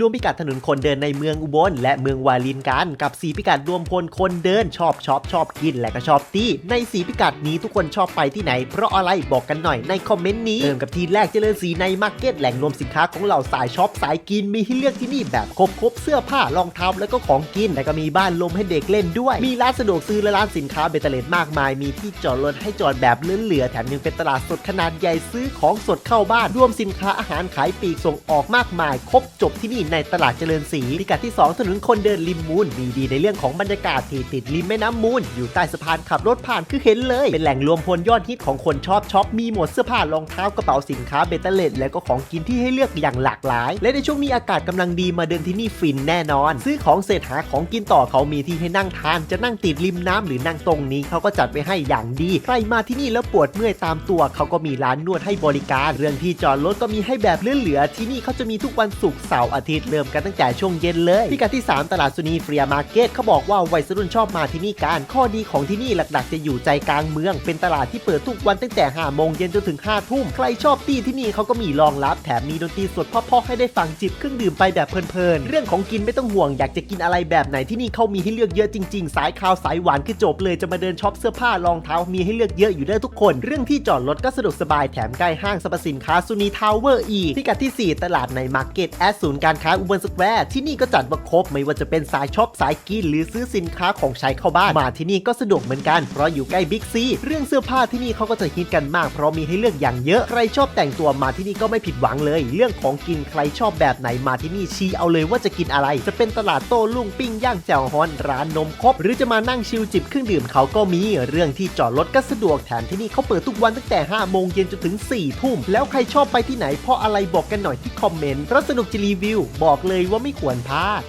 รวมพิกัดถนนคนเดินในเมืองอุบล และเมืองวาลินกันกับ4พิกัดรวมพลคนเดินชอบชอบชอบกิน และก็ชอบตีใน4พิกัดนี้ทุกคนชอบไปที่ไหน เพราะอะไรบอกกันหน่อยในคอมเมนต์นี้เริ่มกับทีแรกเจริญสีในมาร์เก็ตแหล่งรวมสินค้าของเหล่าสายช็อปสายกินมีให้เลือกที่นี่แบบครบครบเสื้อผ้ารองเท้าแล้วก็ของกินและก็มีบ้านลมให้เด็กเล่นด้วย มีร้านสะดวกซื้อและร้านสินค้าเบตเตอร์เลดมากมาย มีที่จอดรถให้จอดแบบเหลือๆแถมยังเป็นตลาดสดขนาดใหญ่ซื้อของสดเข้าบ้านรวมสินค้าอาหารขายปลีกส่งออกมากมาย ครบจบที่นี่ในตลาดเจริญศรีพิกัดที่ 2 ถนนคนเดินริมมูล มีดีในเรื่องของบรรยากาศที่ติดริมแม่น้ำมูล อยู่ใต้สะพานขับรถผ่านคือเห็นเลย เป็นแหล่งรวมพลยอดฮิตของคนชอบช็อป มีหมดเสื้อผ้ารองเท้ากระเป๋าสินค้าเบตเตอร์เลดและก็ของกินที่ให้เลือกอย่างหลากหลาย และในช่วงนี้อากาศกำลังดีมาเดินที่นี่ฟินแน่นอน ซื้อของเสร็จหาของกินต่อเขามีที่ให้นั่งทาน จะนั่งติดริมน้ำหรือนั่งตรงนี้เขาก็จัดไว้ให้อย่างดี ใครมาที่นี่แล้วปวดเมื่อยตามตัว เขาก็มีร้านนวดให้บริการ เรื่องที่จอดรถก็มีให้แบบเหลือๆที่นี่เขาจะมีทุกวันศุกร์เสาร์อาทิตย์เริ่มกันตั้งแต่ช่วงเย็นเลยพิกัดที่ 3 ตลาดสุนีเฟรียมาร์เก็ตเขาบอกว่าวัยรุ่นชอบมาที่นี่กันข้อดีของที่นี่หลักๆ จะอยู่ใจกลางเมือง เป็นตลาดที่เปิดทุกวันตั้งแต่5โมงเย็นจนถึง5ทุ่มใครชอบตี้ที่นี่เขาก็มีรองรับแถมมีดนตรีสดเพาะๆให้ได้ฟังจิบเครื่องดื่มไปแบบเพลินๆเรื่องของกินไม่ต้องห่วงอยากจะกินอะไรแบบไหนที่นี่เขามีให้เลือกเยอะจริงๆ สายคาวสายหวานคือจบเลยจะมาเดินช็อปเสื้อผ้ารองเท้ามีให้เลือกเยอะอยู่ได้ทุกคน เรื่องที่จอดรถก็สะดวกสบายแถมใกล้ห้างสรรพสินค้าซูนีทาวเวอร์อีกพิกัดที่ 4 ตลาดในมาร์เก็ตแอดศูนย์การค้าอุบลสแควร์ที่นี่ก็จัดมาครบไม่ว่าจะเป็นสายช็อปสายกินหรือซื้อสินค้าของใช้เข้าบ้านมาที่นี่ก็สะดวกเหมือนกันเพราะอยู่ใกล้บิ๊กซีเรื่องเสื้อผ้าที่นี่เขาก็จะฮิตกันมาก เพราะมีให้เลือกอย่างเยอะ ใครชอบแต่งตัวมาที่นี่ก็ไม่ผิดหวังเลย เรื่องของกินใครชอบแบบไหนมาที่นี่ชี้เอาเลยว่าจะกินอะไร จะเป็นตลาดโต้รุ่งปิ้งย่างแจ่วฮอนร้านนมครบหรือจะมานั่งชิลจิบเครื่องดื่มเขาก็มีเรื่องที่จอดรถก็สะดวกแถมที่นี่เขาเปิดทุกวันตั้งแต่5โมงเย็นจนถึง4ทุ่มแล้วใครชอบไปที่ไหนเพราะอะไรบอกกันหน่อยที่คอมเมนต์เพราะสนุกจะรีวิวบอกเลยว่าไม่ควรพลาด